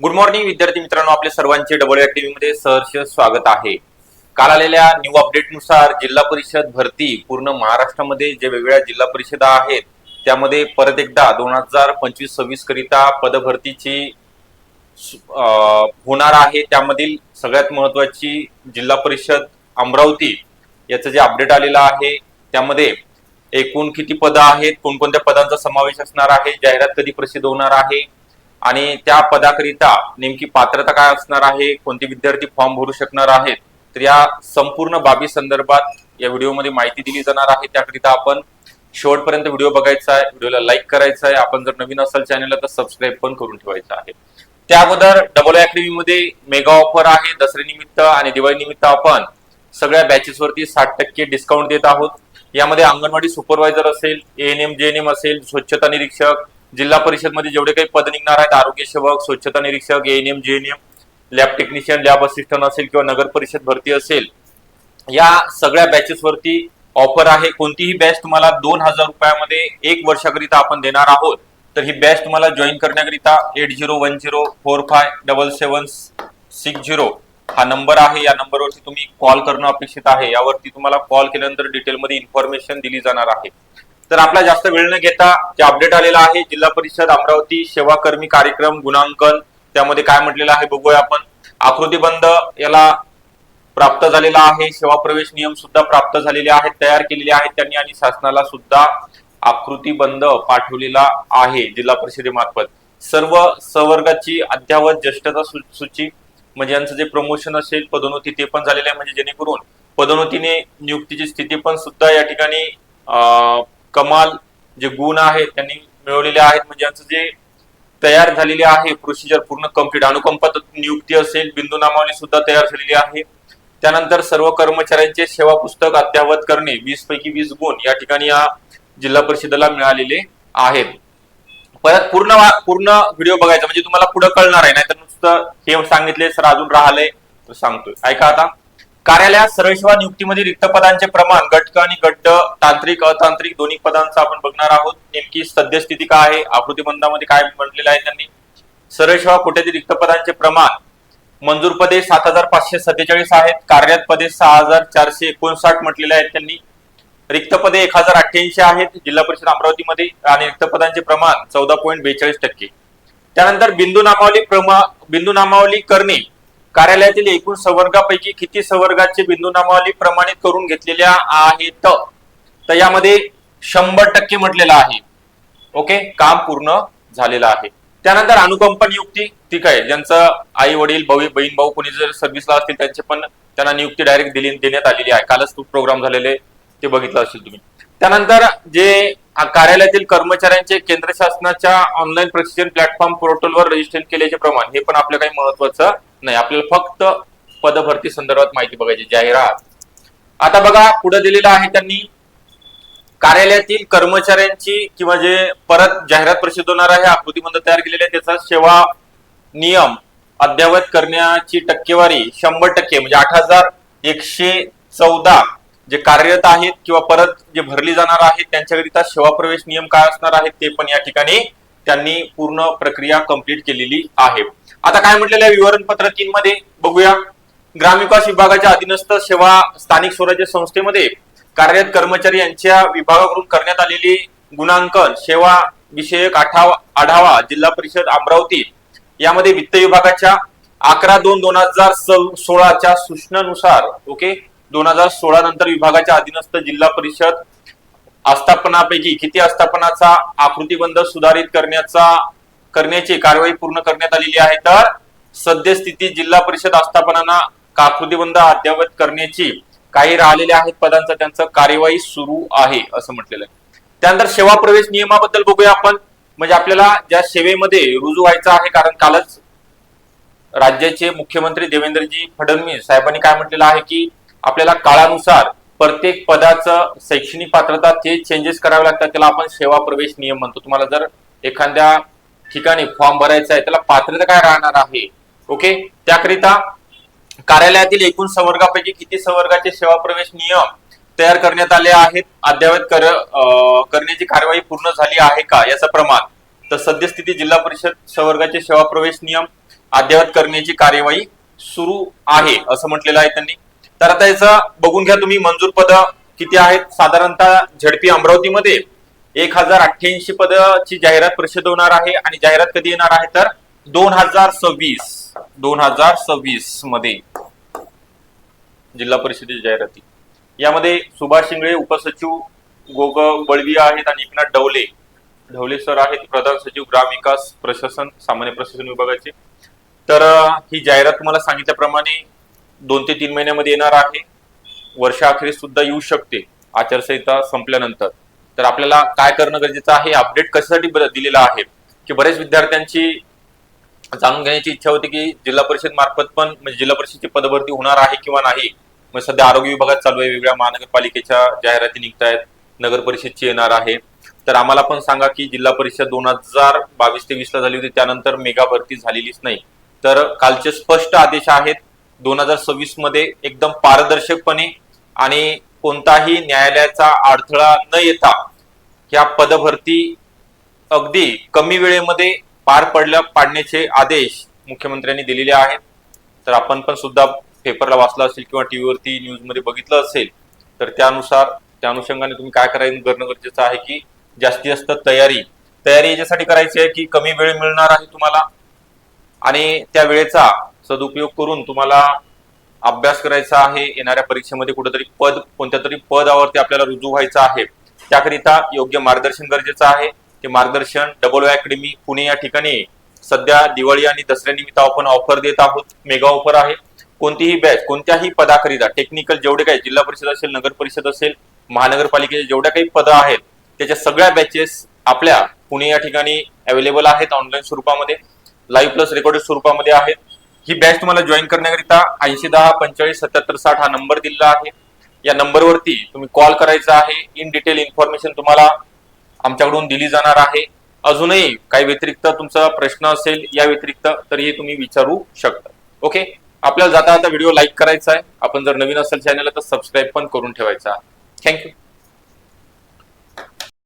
Good morning विद्यार्थी मित्रांनो. आपले सर्वांचे डबल अकॅडमी मध्ये सहर्ष स्वागत आहे. काल आलेल्या न्यू अपडेटनुसार जिल्हा परिषद भरती पूर्ण महाराष्ट्रामध्ये जे वेगवेगळ्या जिल्हा परिषदा आहेत त्यामध्ये परत एकदा दोन हजार पंचवीस सव्वीस करिता पदभरतीची होणार आहे. त्यामधील सगळ्यात महत्वाची जिल्हा परिषद अमरावती याचं जे अपडेट आलेलं आहे त्यामध्ये एकूण किती पदं आहेत कोणकोणत्या पदांचा समावेश असणार आहे जाहिरात कधी प्रसिद्ध होणार आहे आणि त्या पदाकरिता नेमकी पात्रता काय असणार आहे? कोणते विद्यार्थी फॉर्म भरू शकणार आहेत? तर या संपूर्ण बाबी संदर्भात या व्हिडिओमध्ये माहिती दिली जाणार आहे. त्याकरिता आपण शेवटपर्यंत व्हिडिओ बघायचा आहे. व्हिडिओला लाईक करायचा आहे. आपण जर नवीन असाल चॅनलला तर सबस्क्राईब पण करून ठेवायचं आहे. त्या अगोदर डबल अकॅडमी मध्ये मेगा ऑफर आहे. दसऱ्यानिमित्त आणि दिवाळी निमित्त आपण सगळ्या बॅचेस वरती साठ टक्के डिस्काउंट देत आहोत. यामध्ये अंगणवाडी सुपरवायझर असेल एएनएम जेएनएम असेल स्वच्छता निरीक्षक जिल्हा परिषदमध्ये जेवढे काही पद निघणार आहेत आरोग्य सेवक स्वच्छता निरीक्षक ANM JNM lab technician lab assistant असेल किंवा नगर परिषद भरती असेल या सगळ्या बॅचेस वरती ऑफर आहे. कोणतीही बॅच तुम्हाला दोन हजार रुपयामध्ये एक वर्षाकरिता आपण देणार आहोत तर ही बॅच तुम्हाला जॉईन करण्याकरिता eight zero one zero four five double seven six zero हा नंबर आहे. या नंबरवरती तुम्ही कॉल करणं अपेक्षित आहे. यावरती तुम्हाला कॉल केल्यानंतर डिटेलमध्ये इन्फॉर्मेशन दिली जाणार आहे. तर आपला जास्त वेळ न घेता जे अपडेट आलेला आहे जिल्हा परिषद अमरावती सेवाकर्मी कार्यक्रम गुणांकन त्यामध्ये काय म्हटलेलं आहे बघूया आपण. आकृतीबंध याला प्राप्त झालेला आहे. सेवा प्रवेश नियम सुद्धा प्राप्त झालेले आहेत तयार केलेले आहेत त्यांनी आणि शासनाला सुद्धा आकृतीबंध पाठवलेला आहे जिल्हा परिषदेमार्फत सर्व सवर्गाची अद्यावत ज्येष्ठता सूची म्हणजे यांचं जे प्रमोशन असेल पदोन्नती ते पण झालेलं आहे. म्हणजे जेणेकरून पदोन्नतीने नियुक्तीची स्थिती पण सुद्धा या ठिकाणी अं, कमाल जे गुण आहेत त्यांनी मिळवलेले आहेत. म्हणजे यांचं जे तयार झालेले आहे प्रोसिजर पूर्ण कंप्लीट अनुकंप नियुक्ती असेल बिंदू नामावली सुद्धा तयार झालेली आहे. त्यानंतर सर्व कर्मचाऱ्यांचे सेवा पुस्तक अद्यावत करणे वीस पैकी वीस गुण या ठिकाणी या जिल्हा परिषदेला मिळालेले आहेत. परत पूर्ण पूर्ण व्हिडिओ बघायचा म्हणजे तुम्हाला पुढे कळणार आहे. नाही तर नुसतं हे सांगितले सर अजून राहिले तर सांगतोय. ऐका आता. कार्यालयात सरळशिवा नियुक्तीमध्ये रिक्त पदांचे प्रमाण गटक आणि गट तांत्रिक अतांत्रिक दोन्ही पदांचं आपण बघणार आहोत. नेमकी सद्यस्थिती काय आहे? आकृतीबंधामध्ये काय म्हटलेलं आहे त्यांनी? सरळ कोट्यातील रिक्त पदांचे प्रमाण मंजूर पदे सात हजार पाचशे सत्तेचाळीस आहेत. कार्यरत पदे सहा हजार चारशे एकोणसाठ म्हटलेले आहेत त्यांनी. रिक्त पदे एक हजार अठ्ठ्याऐंशी आहेत. जिल्हा परिषद अमरावतीमध्ये आणि रिक्त पदांचे प्रमाण चौदा पॉईंट बेचाळीस टक्के. त्यानंतर बिंदू नामावली प्रमा बिंदू नामावली करणे. कार्यालयातील एकूण संवर्गापैकी किती संवर्गाचे बिंदू नामावली प्रमाणित करून घेतलेल्या आहेत? तर यामध्ये शंभर टक्के म्हटलेलं आहे. ओके? काम पूर्ण झालेलं आहे. त्यानंतर अनुकंप नियुक्ती ठीक आहे. ज्यांचं आई वडील भाऊ बहीण भाऊ कोणी जर सर्व्हिसला असतील त्यांचे पण त्यांना नियुक्ती डायरेक्ट दिली देण्यात आलेली आहे. कालच प्रोग्राम झालेले ते बघितलं असेल तुम्ही. त्यानंतर जे कार्यालयातील कर्मचाऱ्यांचे केंद्र शासनाच्या ऑनलाईन प्रशिक्षण प्लॅटफॉर्म पोर्टलवर रजिस्ट्रेशन केल्याचे प्रमाण हे पण आपलं काही महत्वाचं नाही आपल्याला फक्त पदभरती संदर्भात माहिती बघायची जाहिरात. आता बघा पुढे दिलेलं आहे त्यांनी कार्यालयातील कर्मचाऱ्यांची किंवा जे परत जाहिरात प्रसिद्ध होणार आहे आकृतीबंध तयार केलेले आहे त्याचा सेवा नियम अद्ययावत करण्याची टक्केवारी शंभर टक्के म्हणजे आठ हजार एकशे चौदा जे कार्यरत आहेत किंवा परत जे भरली जाणार आहेत त्यांच्याकरिता सेवा प्रवेश नियम काय असणार आहेत ते पण या ठिकाणी त्यांनी पूर्ण प्रक्रिया कंप्लीट केलेली आहे. आता काय म्हटलेलं आहे विवरणपत्र तीन मध्ये बघूया ग्रामविकास विभागाच्या अधीनस्थ सेवा स्थानिक स्वराज्य संस्थेमध्ये कार्यरत कर्मचारी यांच्या विभागाकडून करण्यात आलेली गुणांकन सेवा विषयक आढावा आढावा जिल्हा परिषद अमरावती यामध्ये वित्त विभागाच्या अकरा दोन दोन हजार सोळाच्या सूचनानुसार ओके? दोन हजार सोळा नंतर विभागाच्या अधीनस्थ जिल्हा परिषद आस्थापनापैकी किती आस्थापनाचा आकृतीबंध सुधारित करण्याचा करण्याची कारवाई पूर्ण करण्यात आलेली आहे तर सद्यस्थिती जिल्हा परिषद आस्थापनांना आकृतीबंध अद्ययावत करण्याची काही राहिलेले आहेत पदांचा त्यांचं कार्यवाही सुरू आहे असं म्हटलेलं आहे. त्यानंतर सेवा प्रवेश नियमाबद्दल बघूया आपण. म्हणजे आपल्याला ज्या सेवेमध्ये रुजू व्हायचं आहे कारण कालच राज्याचे मुख्यमंत्री देवेंद्रजी फडणवीस साहेबांनी काय म्हटलेलं आहे की आपल्याला काळानुसार प्रत्येक पदाचं शैक्षणिक पात्रता ते चेंजेस करावे लागतात त्याला आपण सेवा प्रवेश नियम म्हणतो. तुम्हाला जर एखाद्या ठिकाणी फॉर्म भरायचा आहे त्याला पात्रता काय राहणार आहे? ओके त्याकरिता कार्यालयातील एकूण संवर्गापैकी किती संवर्गाचे सेवा प्रवेश नियम तयार करण्यात आले आहेत? अद्ययावत कर करण्याची कार्यवाही पूर्ण झाली आहे का? याचं प्रमाण. तर सद्यस्थिती जिल्हा परिषद संवर्गाचे सेवा प्रवेश नियम अद्ययावत करण्याची कार्यवाही सुरू आहे असं म्हटलेलं आहे त्यांनी. तर आता याचं बघून घ्या तुम्ही मंजूर पद किती आहेत? साधारणतः झडपी अमरावतीमध्ये एक हजार अठ्ठ्याऐंशी पदाची जाहिरात परिषद होणार आहे आणि जाहिरात कधी येणार आहे? तर दोन हजार सव्वीस दोन हजार सव्वीसमध्ये जिल्हा परिषदेची जाहिराती. यामध्ये सुभाष शिंगळे उपसचिव गोग बळवी आहेत आणि एकनाथ डवले ढवले सर आहेत प्रधान सचिव ग्राम विकास प्रशासन सामान्य प्रशासन विभागाचे. तर ही जाहिरात तुम्हाला सांगितल्याप्रमाणे दोन ते तीन महिन्यामध्ये येणार आहे. वर्षाअखेरीस सुद्धा येऊ शकते. आचारसंहिता संपल्यानंतर. तर आपल्याला काय करणं गरजेचं आहे? अपडेट कशासाठी दिलेला दिलेलं आहे? की बरेच विद्यार्थ्यांची जाणून घेण्याची इच्छा होती की जिल्हा परिषद मार्फत पण म्हणजे जिल्हा परिषदची पदभरती होणार आहे किंवा नाही? मग सध्या आरोग्य विभागात चालू आहे. वेगवेगळ्या महानगरपालिकेच्या जाहिराती निघत आहेत नगर परिषदची येणार आहे. तर आम्हाला पण सांगा की जिल्हा परिषद दोन हजार बावीस ते वीसला झाली होती. त्यानंतर मेगा भरती झालेलीच नाही. तर कालचे स्पष्ट आदेश आहेत. दोन हजार सव्वीसमध्ये एकदम पारदर्शकपणे आणि कोणताही न्यायालयाचा अडथळा न येता ह्या पदभरती अगदी कमी वेळेमध्ये पार पडल्या पाडण्याचे आदेश मुख्यमंत्र्यांनी दिलेले आहेत. तर आपण पण सुद्धा पेपरला वाचला असेल किंवा टीव्हीवरती न्यूजमध्ये बघितलं असेल तर त्यानुसार त्या अनुषंगाने तुम्ही काय करायचं करणं गरजेचं आहे की जास्तीत जास्त तयारी तयारी याच्यासाठी करायची आहे की कमी वेळ मिळणार आहे तुम्हाला आणि त्या वेळेचा सदुपयोग करून तुम्हाला अभ्यास करायचा आहे येणाऱ्या परीक्षेमध्ये कुठेतरी पद कोणत्या तरी पदावरती आपल्याला रुजू व्हायचं आहे त्याकरिता योग्य मार्गदर्शन गरजेचं आहे ते मार्गदर्शन डबल अकॅडमी पुणे या ठिकाणी सध्या दिवाळी आणि दसऱ्यानिमित्त आपण ऑफर देत आहोत मेगा ऑफर आहे. कोणतीही बॅच कोणत्याही पदाकरिता टेक्निकल जेवढे काही जिल्हा परिषद असेल नगर परिषद असेल महानगरपालिकेचे जेवढ्या काही पदं आहेत त्याच्या सगळ्या बॅचेस आपल्या पुणे या ठिकाणी अवेलेबल आहेत ऑनलाईन स्वरूपामध्ये. लाईव्ह प्लस रेकॉर्डेड स्वरूपामध्ये आहेत. ही बॅच तुम्हाला जॉईन करण्याकरिता ऐंशी दहा पंचेचाळीस सत्याहत्तर साठ हा नंबर दिलेला आहे. या नंबरवरती तुम्ही कॉल करायचा आहे. इन डिटेल इन्फॉर्मेशन तुम्हाला आमच्याकडून दिली जाणार आहे. अजूनही काही व्यतिरिक्त तुमचा प्रश्न असेल या व्यतिरिक्त तरीही तुम्ही विचारू शकता. ओके आपल्याला जाता आता व्हिडिओ लाईक करायचा आहे. आपण जर नवीन असेल चॅनलला तर सबस्क्राईब पण करून ठेवायचा आहे. थँक्यू